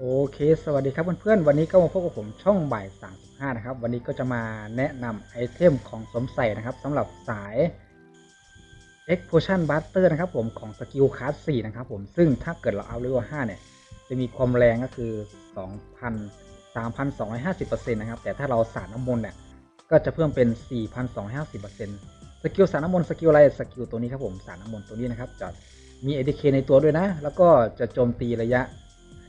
โอเค สวัสดีครับเพื่อนๆ วันนี้ก็มาพบกับผมช่องบ่าย 35 นะครับ วันนี้ก็จะมาแนะนำไอเทมของสมใส่นะครับสำหรับสาย Explosion Buster นะครับผมของสกิลคลาส4นะครับผม ซึ่งถ้าเกิดเราเอาเลเวล5เนี่ย จะมีความแรงก็คือ 2,000 3,250%นะครับ แต่ถ้าเราสาดน้ำมนต์เนี่ย ก็จะเพิ่มเป็น 4,250%สกิลสารน้ำมนต์สกิลอะไร สกิลตัวนี้ครับผม สารน้ำมนต์ตัวนี้นะครับ จะมี ADK ในตัวด้วยนะ แล้วก็จะโจมตีระยะ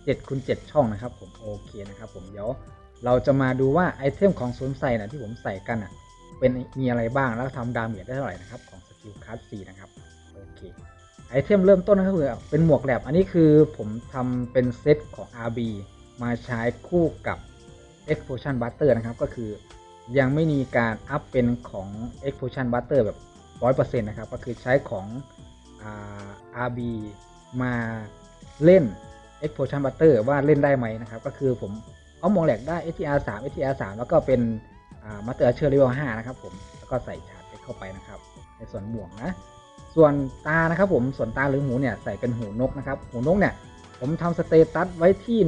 7คูณ7ช่องนะครับผมโอเคนะครับผมเดี๋ยวเราจะมาดูว่าไอเทมของสวมใส่นะที่ผมใส่กันอะเป็นมีอะไรบ้างแล้วทำดาเมจได้เท่าไหร่นะครับของสกิลคลาส4นะครับโอเคไอเทมเริ่มต้นก็คือเป็นหมวกแลบอันนี้คือผมทำเป็นเซตของ RB มาใช้คู่กับ Explosion Butter นะครับก็คือยังไม่มีการอัพเป็นของ Explosion Butter แบบ 100%นะครับก็คือใช้ของอ RB มาเล่น Explosion Butter ว่าเล่นได้ไหมนะครับ ก็คือผมเอามองแหลกได้ STR 3 STR 3แล้วก็เป็นมาเตอร์เชอร์เลเวล5นะครับผม แล้วก็ใส่ชาร์จเข้าไปนะครับ ในส่วนหมวกนะ ส่วนตานะครับผม ส่วนตาหรือหูเนี่ยใส่เป็นหูนกนะครับ หูนกเนี่ยผมทำสเตตัสไว้ที่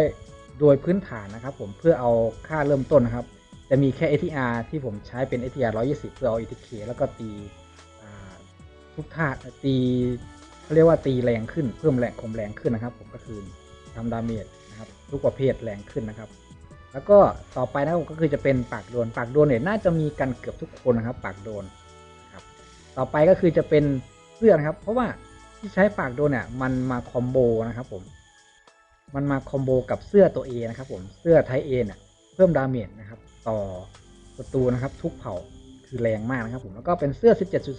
100 โดยพื้นฐานนะครับผมเพื่อเอาค่าเริ่มต้นนะครับ จะมีแค่ ATR ที่ผมใช้เป็น ATR 120 เพื่อเอา ATK แล้วก็ตีทุกท่าตี เขาเรียกว่าตีแรงขึ้นเพิ่มแรงคมแรงขึ้นนะครับ ผมก็คือทำดาเมจนะครับทุกประเภทแรงขึ้นนะครับ แล้วก็ต่อไปนะครับก็คือจะเป็นปากโดน ปากโดนเนี่ยน่าจะมีกันเกือบทุกคนนะครับ ปากโดนนะครับต่อไปก็คือจะเป็นเสื้อนะครับ เพราะว่าที่ใช้ปากโดนเนี่ยมันมาคอมโบนะครับผมมันมาคอมโบกับเสื้อตัว A นะครับผมเสื้อไทเอเนี่ยเพิ่มดาเมจนะครับ ต่อศัตรูนะครับ ทุกเผ่าคือแรงมากนะครับ ผมแล้วก็เป็นเสื้อ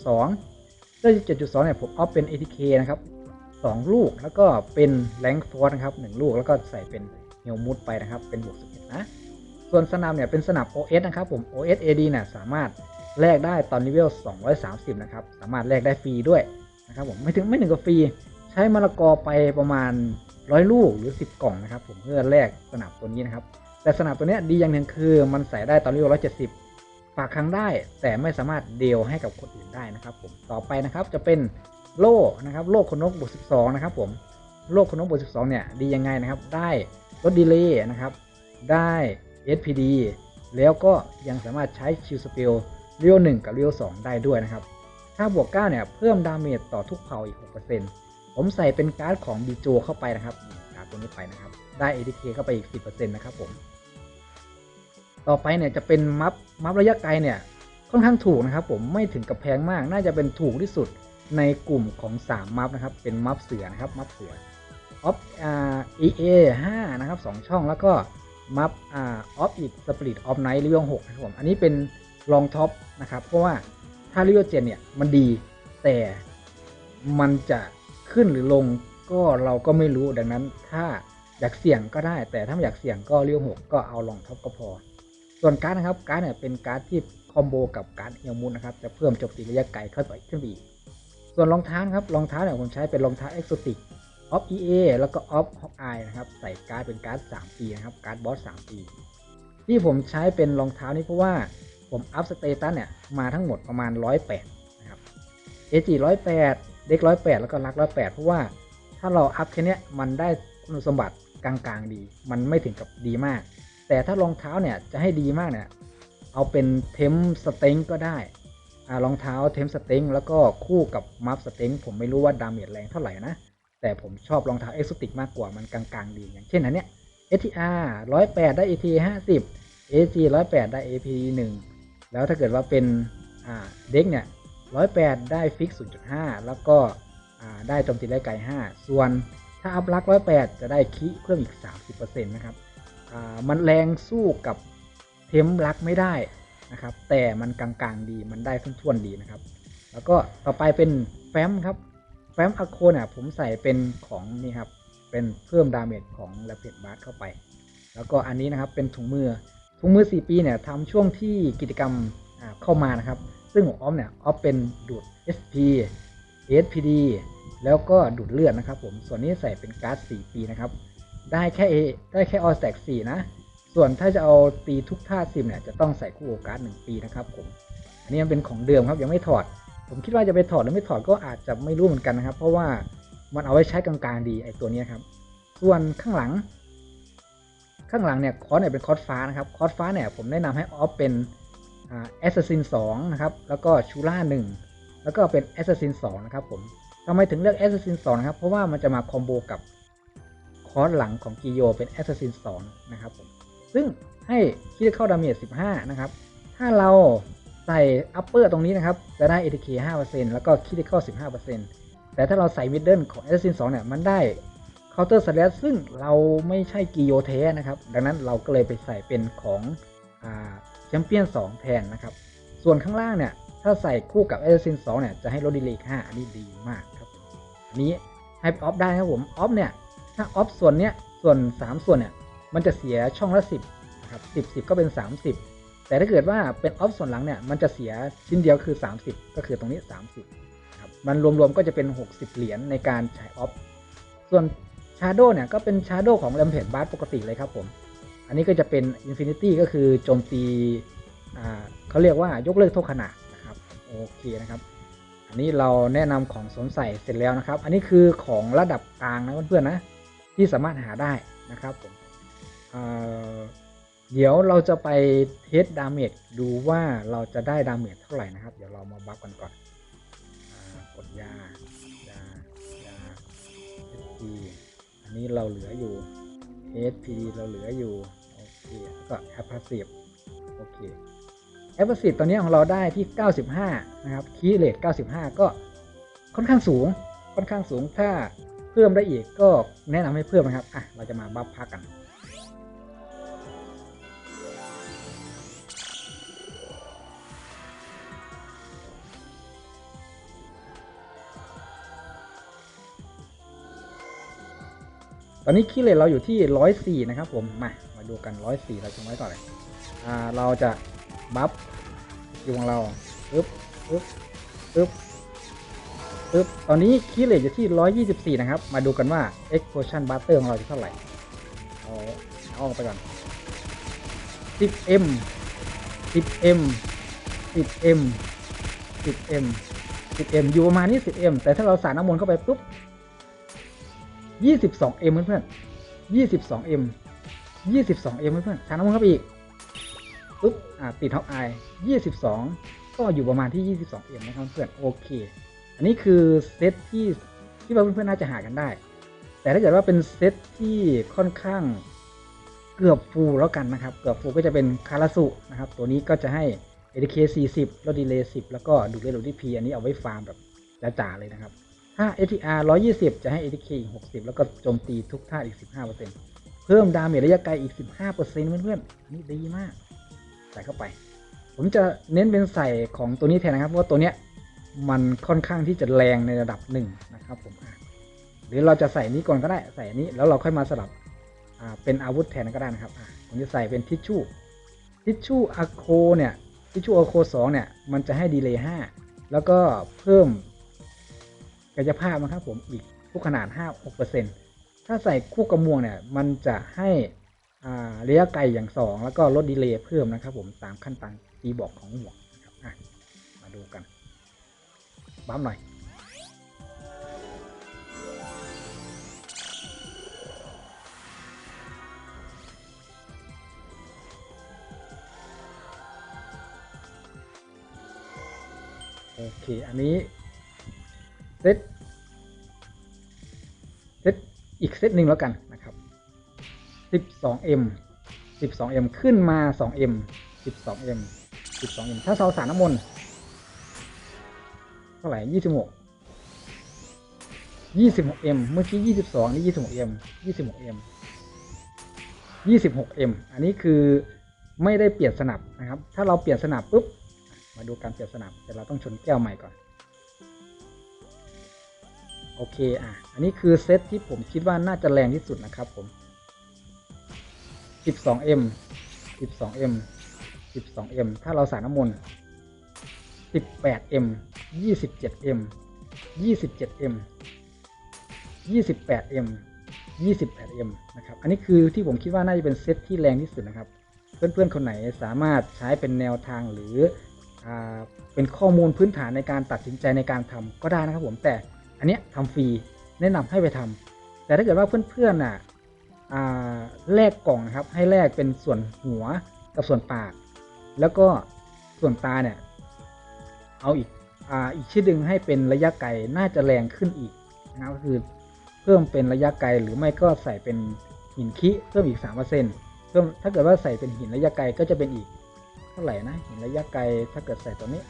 17.2 เสื้อ17.2 เนี่ยผมเอาเป็น ATK นะครับ 2 ลูกแล้วก็เป็นแรงฟอร์นะครับ 1 ลูกแล้วก็ใส่เป็นเฮลมุดไปนะครับ เป็นบวก11นะ ส่วนสนับเนี่ยเป็นสนับ OS นะครับผม OS AD เนี่ยสามารถแลกได้ตอนเลเวล 230 นะครับ สามารถแลกได้ฟรีด้วยนะครับผมไม่ถึงไม่ถึงกับฟรี ใช้มะละกอไปประมาณ 100 ลูกหรือ 10 กล่องนะครับผมเพื่อแลกสนับตัวนี้นะครับ แต่สนับตัวเนี้ยดีอย่างหนึ่งคือมันใส่ได้ตอนเลเวล170 ฝากครั้งได้ แต่ไม่สามารถเดลให้กับคนอื่นได้นะครับผมต่อไปนะครับจะเป็นโล่นะครับโล่คนนกบวก12 นะครับผมโล่คนนกบวก12 เนี่ยดียังไงนะครับ ได้ลดดีเลย์นะครับ ได้ SPD แล้วก็ยังสามารถใช้ชิลสเปลเรียว1กับเรียว2 ได้ด้วยนะครับ ถ้าบวก 9 เนี่ย เพิ่มดาเมจต่อทุกเผ่าอีก 6%ผมใส่เป็นการ์ดของบีโจเข้าไปนะครับ การ์ดตัวนี้ไปนะครับ ได้ ADK เข้าไปอีก 10%นะครับผม ต่อไปเนี่ยจะเป็นมัฟมัฟระยะไกลเนี่ยค่อนข้างถูกนะครับ ผมไม่ถึงกับแพงมาก น่าจะเป็นถูกที่สุดในกลุ่มของ 3 มัฟนะครับ เป็นมัฟเสือนะครับมัฟเสือออฟอ่า EA 5นะครับ2ช่องแล้วก็มัฟอ่าออฟอีกสปริตออฟไนท์เลเวล6นะครับผมอันนี้เป็นรองท็อปนะครับ เพราะว่าถ้าเลเวล7เนี่ยมันดีแต่มันจะขึ้นหรือลงก็เราก็ไม่รู้ดังนั้นถ้าอยากเสี่ยงก็ได้ แต่ถ้าไม่อยากเสี่ยงก็เลเวล6ก็เอารองท็อปก็พอ ส่วนการ์ดนะครับการ์ดเนี่ยเป็นการ์ดที่คอมโบกับการ์ดเฮลมูนนะครับจะเพิ่มโจมตีระยะไกลเข้าไปขึ้นอีกส่วนรองเท้าครับรองเท้าเนี่ยผมใช้เป็นรองเท้าเอ็กโซติกออฟ EA แล้วก็ออฟฮอกอายนะครับใส่การ์ดเป็นการ์ด3ปีนะครับการ์ดบอส3ปีที่ผมใช้เป็นรองเท้านี้เพราะว่าผมอัพสเตตัสเนี่ยมาทั้งหมดประมาณ 108 นะครับ AG 108เด็ก108แปดแล้วก็รัก108เพราะว่าถ้าเราอัพแค่เนี้ยมันได้คุณสมบัติกลางๆดี มันไม่ถึงกับดีมาก แต่ถ้ารองเท้าเนี่ยจะให้ดีมากเนี่ยเอาเป็นเทมสเต็งก็ได้อารองเท้าเทมสเต็งแล้วก็คู่กับมัฟสเต็งผมไม่รู้ว่าดาเมจแรงเท่าไหร่นะ แต่ผมชอบรองเท้าเอ็กซ์ติกมากกว่ามันกลางๆดีอย่างเช่นอันเนี้ย STR 108 ได้ AT 50 AC 108 ได้ AP 1 แล้วถ้าเกิดว่าเป็นเด็กเนี่ย 108 ได้ฟิก 0.5 แล้วก็ได้โจมตีได้ไกล 5 ส่วนถ้าอัพลัก108 จะได้คิเพิ่มอีก 30%นะครับ มันแรงสู้กับเทมลักไม่ได้นะครับ แต่มันกลางๆดีมันได้ทุ่นๆดีนะครับ แล้วก็ต่อไปเป็นแฟ้มครับแฟ้มอะโคเนี่ยผมใส่เป็นของนี่ครับเป็นเพิ่มดาเมจของแรปเ d ดบาร์เข้าไป แล้วก็อันนี้นะครับเป็นถุงมือถุงมือ 4 ปีเนี่ยทำช่วงที่กิจกรรมเข้ามานะครับ ซึ่งของออฟเนี่ยออฟเป็นดูด SP SPD แล้วก็ดูดเลือดนะครับผมส่วนนี้ใส่เป็นการ์ด 4 ปีนะครับ ได้แค่ได้แค่ออสแต็ก4นะ ส่วนถ้าจะเอาตีทุกท่าซิมเนี่ยจะต้องใส่คู่กับการ์ด1ปีนะครับผม อันนี้มันเป็นของเดิมครับยังไม่ถอด ผมคิดว่าจะไปถอดหรือไม่ถอดก็อาจจะไม่รู้เหมือนกันนะครับ เพราะว่ามันเอาไว้ใช้กลางๆดีไอตัวนี้ครับ ส่วนข้างหลัง ข้างหลังเนี่ยคอร์สเนี่ยเป็นคอร์สฟ้านะครับคอร์สฟ้าเนี่ยผมแนะนำให้ออฟเป็นแอสซัสซินสองนะครับแล้วก็ชูล่าหนึ่งแล้วก็เป็นแอสซัสซินสองนะครับผมทำไมถึงเลือกแอสซัสซินสองนะครับเพราะว่ามันจะมาคอมโบกับ อร์สหลังของกิโยเป็นแอสซัสซินสองนะครับผมซึ่งให้คิดเข้าดาเมจ15 นะครับ ถ้าเราใส่อัปเปอร์ตรงนี้นะครับจะได้ ATK 5%แล้วก็คิดเข้า15%แต่ถ้าเราใส่มิดเดิลของ Assassin 2เนี่ยมันได้ Counter Slash ซึ่งเราไม่ใช่กิโยแท้นะครับ ดังนั้นเราก็เลยไปใส่เป็นของแชมเปี้ยน2แทนนะครับ ส่วนข้างล่างเนี่ย ถ้าใส่คู่กับ Assassin 2เนี่ยจะให้ลดดีเลย์5อันนี้ดีมากครับ อันนี้ให้ออฟได้ครับผมออฟเนี่ย ถ้าออฟส่วนเนี้ยส่วน 3 ส่วนเนี่ยมันจะเสียช่องละ 10นะครับ10 10 ก็เป็น 30 แต่ถ้าเกิดว่าเป็นออฟส่วนหลังเนี่ยมันจะเสียชิ้นเดียวคือ 30 ก็คือตรงนี้ 30ครับมันรวมๆก็จะเป็น 60 เหรียญในการใช้ออฟส่วนชาโดเนี่ยก็เป็นชาโดของแรมเพจบาร์ปกติเลยครับผม อันนี้ก็จะเป็น Infinity ก็คือโจมตีอ่าเขาเรียกว่ายกเลิกโทษขนาดนะครับโอเคนะครับ อันนี้เราแนะนำของสวมใส่เสร็จแล้วนะครับ อันนี้คือของระดับกลางนะเพื่อนๆนะ ที่สามารถหาได้นะครับผมเเดี๋ยวเราจะไปเทสดาเมจดูว่าเราจะได้ดาเมจเท่าไหร่นะครับ เดี๋ยวเรามาบัฟกันก่อนอกดยายายา SP อันนี้เราเหลืออยู่ SP เราเหลืออยู่โอเคแล้วก็ a p p a s s i v e โอเค a p p a s s i v e ตอนนี้ของเราได้ที่ 95 นะครับคีเลท95 ก็ค่อนข้างสูงค่อนข้างสูงถ้า พิ่มได้อีกก็แนะนำให้เพิ่มนะครับอะเราจะมาบัฟพักกัน ตอนนี้คีย์เลทเราอยู่ที่104นะครับผมมามาดูกัน104เราจะไว้ต่อนเลยอ่าเราจะบัฟอยู่ของเราปึ๊บปึ๊บปึ๊บ ปึ๊บตอนนี้คีเลทอยู่ที่ 124 นะครับ มาดูกันว่า explosion butter ของเราจะเท่าไหร่ เอาเอาออกไปก่อน 10m 10m 10m 10m 10m อยู่ประมาณนี้ 10m แต่ถ้าเราสาดน้ำมนต์เข้าไปปุ๊บ 22m เพื่อนๆ 22m 22m เพื่อนๆสาดน้ำมนต์เข้าไปอีกปุ๊บ อ่าติดท็อปไอ22 ก็อยู่ประมาณที่ 22m นะครับเพื่อน โอเค อันนี้คือเซตที่ที่ว่าเพื่อนๆน่าจะหากันได้ แต่ถ้าเกิดว่าเป็นเซตที่ค่อนข้างเกือบฟูลแล้วกันนะครับ เกือบฟูลก็จะเป็นคาราสุนะครับ ตัวนี้ก็จะให้ ADK 40ลดดีเลย์10 แล้วก็ดูดเรทลดที่ P อันนี้เอาไว้ฟาร์มแบบจ๋าๆเลยนะครับ ถ้า ATR 120 จะให้ ADK อีก 60 แล้วก็โจมตีทุกท่าอีก 15%เพิ่มดาเมจระยะไกลอีก 15%เพื่อนๆอันนี่ดีมาก ใส่เข้าไป ผมจะเน้นเป็นใส่ของตัวนี้แทนนะครับ เพราะว่าตัวเนี้ย มันค่อนข้างที่จะแรงในระดับหนึ่งนะครับผมหรือเราจะใส่นี้ก่อนก็ได้ใส่นี้แล้วเราค่อยมาสลับเป็นอาวุธแทนก็ได้นะครับผมจะใส่เป็นทิชชู่ทิชชู่อะโคเนี่ยทิชชู่อะโคสองเนี่ยมันจะให้ดีเลย์ห้าแล้วก็เพิ่มกายภาพนะครับผมอีกทุกขนาด 5 6%ถ้าใส่คู่กระมวงเนี่ยมันจะให้ระยะไกลอย่าง 2 แล้วก็ลดดีเลย์เพิ่มนะครับผมตามขั้นตอนตีบอกของหมวกนะครับมาดูกัน บัมหน่อยโอเค อันนี้เซตเซตอีกเซตหนึ่งแล้วกันนะครับ 12m 12m ขึ้นมา 2m 12m 12m ถ้าเสาสารน้ำมนต์ เท่าไหร่ยี่สิบหกยี่สิบหกเอ็มเมื่อกี้ยี่สิบสองนี่ยี่สิบหกเอ็มยี่สิบหกเอ็มยี่สิบหกเอ็มอันนี้คือไม่ได้เปลี่ยนสนับนะครับ ถ้าเราเปลี่ยนสนับปุ๊บ มาดูการเปลี่ยนสนับ แต่เราต้องชนแก้วใหม่ก่อน โอเค อะ อันนี้คือเซตที่ผมคิดว่าน่าจะแรงที่สุดนะครับผม 12m 12m 12m ถ้าเราสารน้ำมนต์ 18m 27m 27m 28m 28m นะครับ อันนี้คือที่ผมคิดว่าน่าจะเป็นเซตที่แรงที่สุดนะครับ เพื่อนๆ คนไหนสามารถใช้เป็นแนวทางหรืออเป็นข้อมูลพื้นฐานในการตัดสินใจในการทำก็ได้นะครับผม แต่อันเนี้ยทำฟรีแนะนำให้ไปทำแต่ถ้าเกิดว่าเพื่อนๆน่ะอ่าแลกกล่องนะครับ ให้แลกเป็นส่วนหัวกับส่วนปาก แล้วก็ส่วนตาเนี่ย เอาอีก อีกชื่อดึงให้เป็นระยะไกลน่าจะแรงขึ้นอีกนะก็คือเพิ่มเป็นระยะไกลหรือไม่ก็ใส่เป็นหินคิเพิ่มอีก3%เพิ่มถ้าเกิดว่าใส่เป็นหินระยะไกลก็จะเป็นอีกเท่าไหร่นะหินระยะไกลถ้าเกิดใส่ตัวนี้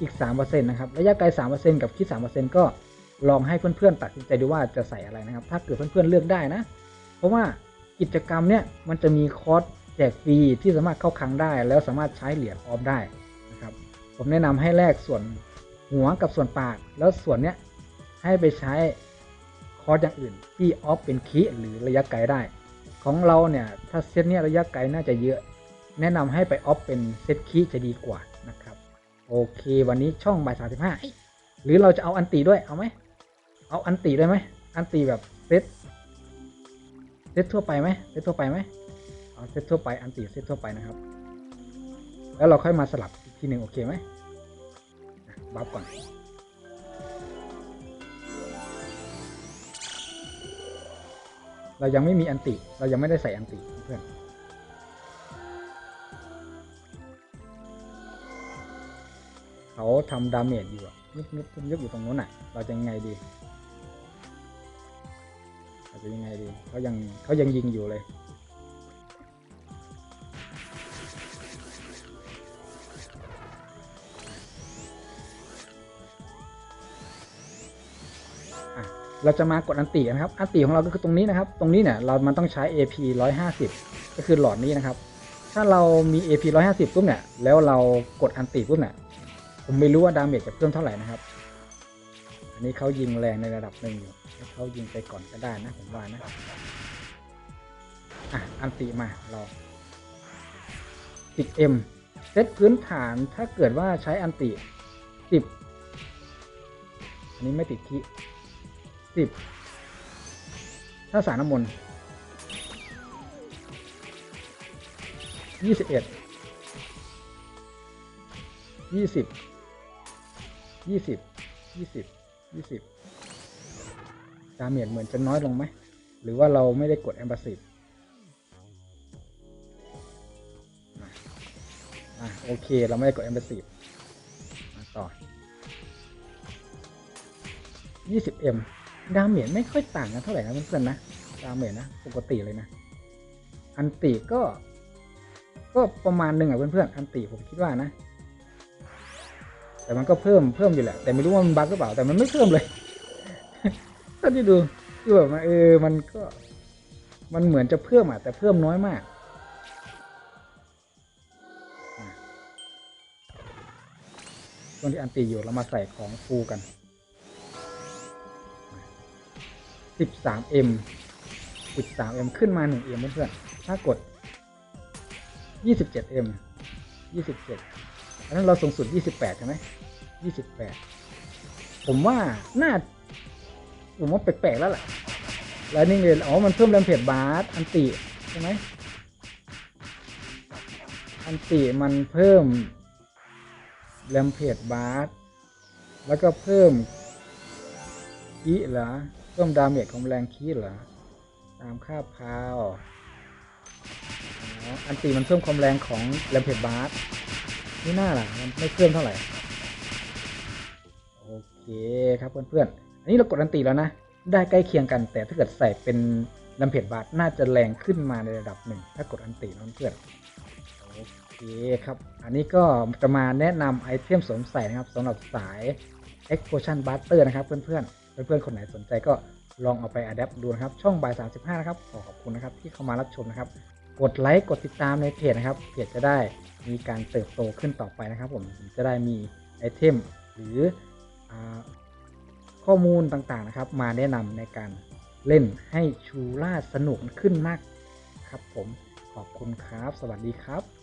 อีก3%นะครับระยะไกล3%กับคิด3%ก็ลองให้เพื่อนๆตัดสินใจดูว่าจะใส่อะไรนะครับ ถ้าเกิดเพื่อนๆเลือกได้นะ เพราะว่ากิจกรรมเนี่ยมันจะมีคอร์สแจกฟรีที่สามารถเข้าคลังได้ แล้วสามารถใช้เหรียญออฟได้ ผมแนะนำให้แลกส่วนหัวกับส่วนปาก แล้วส่วนเนี้ยให้ไปใช้คอร์สอย่างอื่นที่ออฟเป็นคีหรือระยะไกลได้ ของเราเนี่ยถ้าเซตเนี้ยระยะไกลน่าจะเยอะ แนะนำให้ไปออฟเป็นเซตคีจะดีกว่านะครับ โอเค วันนี้ช่องบ่ายสามสิบห้าหรือเราจะเอาอันตีด้วยเอาไหมเอาอันตีได้ไหมอันตีแบบเซตเซตทั่วไปไหมเซตทั่วไปไหมเอาเซตทั่วไปอันติเซตทั่วไปนะครับ แล้วเราค่อยมาสลับอีก ทีหนึ่งโอเคไหมบัฟก่อนเรายังไม่มีอันติ เรายังไม่ได้ใส่อันติเพื่อน เขาทำดาเมจอยู่อะนึกนึกนึกอยู่ตรงนู้นอะ เราจะยังไงดี เราจะยังไงดี เขายังเขายังยิงอยู่เลย เราจะมากดอันตินะครับ อันติของเราก็คือตรงนี้นะครับ ตรงนี้เนี่ยเรามันต้องใช้ AP 150 ก็คือหลอดนี้นะครับ ถ้าเรามี AP 150ปุ๊บเนี่ย แล้วเรากดอันติปุ๊บเนี่ย ผมไม่รู้ว่าดาเมจจะเพิ่มเท่าไหร่นะครับ อันนี้เขายิงแรงในระดับหนึ่งอยู่เขายิงไปก่อนก็ได้นะผมว่านะ อะ อันติมาเรา 10m เซตพื้นฐานถ้าเกิดว่าใช้อันติ 10 อันนี้ไม่ติดที่ สิบถ้าสารน้ำมนต์ยี่สิบเอ็ดยี่สิบยี่สิบยี่สิบยี่สิบดาเมจเหมือนจะน้อยลงไหม หรือว่าเราไม่ได้กดแอมบาสิบอะโอเค เราไม่ได้กดแอมบาสิบต่อยี่สิบเอ็ม ดาเมจไม่ค่อยต่างกันเท่าไหร่นะเพื่อนๆนะดาเมจนะปกติเลยนะ อันติก็ ก็ประมาณหนึ่งอะเพื่อนๆอันติผมคิดว่านะ แต่มันก็เพิ่มเพิ่มอยู่แหละ แต่ไม่รู้ว่ามันบั๊กหรือเปล่าแต่มันไม่เพิ่มเลยถ้าที่ดูคือแบบเออมันก็มันเหมือนจะเพิ่มอะแต่เพิ่มน้อยมากอะช่วงที่อันตีอยู่เรามาใส่ของฟูกัน 13m 13m ขึ้นมา 1m เพื่อนๆถ้ากด 27m 27อันนั้นเราสูงสุด 28 ใช่ไหม 28 ผมว่าน่า ผมว่าแปลกๆแล้วแหละแล้วนี่เลยอ๋อ มันเพิ่มแรมเพจบาร์อันติ ใช่ไหม อันติมันเพิ่มแรมเพจบาร์แล้วก็เพิ่มคีเหรอเพิ่มดาเมจของแรงคีเหรอ ตามค่าพาวอันติมันเพิ่มความแรงของแรมเพจบาร์นี่น่าล่ะ มันไม่เพิ่มเท่าไหร่ โอเคครับเพื่อนๆ อันนี้เรากดอันติแล้วนะ ได้ใกล้เคียงกัน แต่ถ้าเกิดใส่เป็นลำเพจบาทน่าจะแรงขึ้นมาในระดับหนึ่ง ถ้ากดอันตินะเพื่อนโอเคครับ อันนี้ก็จะมาแนะนำไอเทมสวมใส่นะครับสำหรับสาย Explosion Buster นะครับเพื่อนๆ เพื่อนๆคนไหนสนใจก็ลองเอาไปอัดแอปดูนะครับ ช่องบ่าย35 นะครับ ขอขอบคุณนะครับที่เข้ามารับชมนะครับ กดไลค์กดติดตามในเพจนะครับเพจจะได้มีการเติบโตขึ้นต่อไปนะครับ ผมจะได้มีไอเทมหรืออข้อมูลต่างๆนะครับ มาแนะนำในการเล่นให้ชูล่าสนุกขึ้นมากครับผมขอบคุณครับ สวัสดีครับ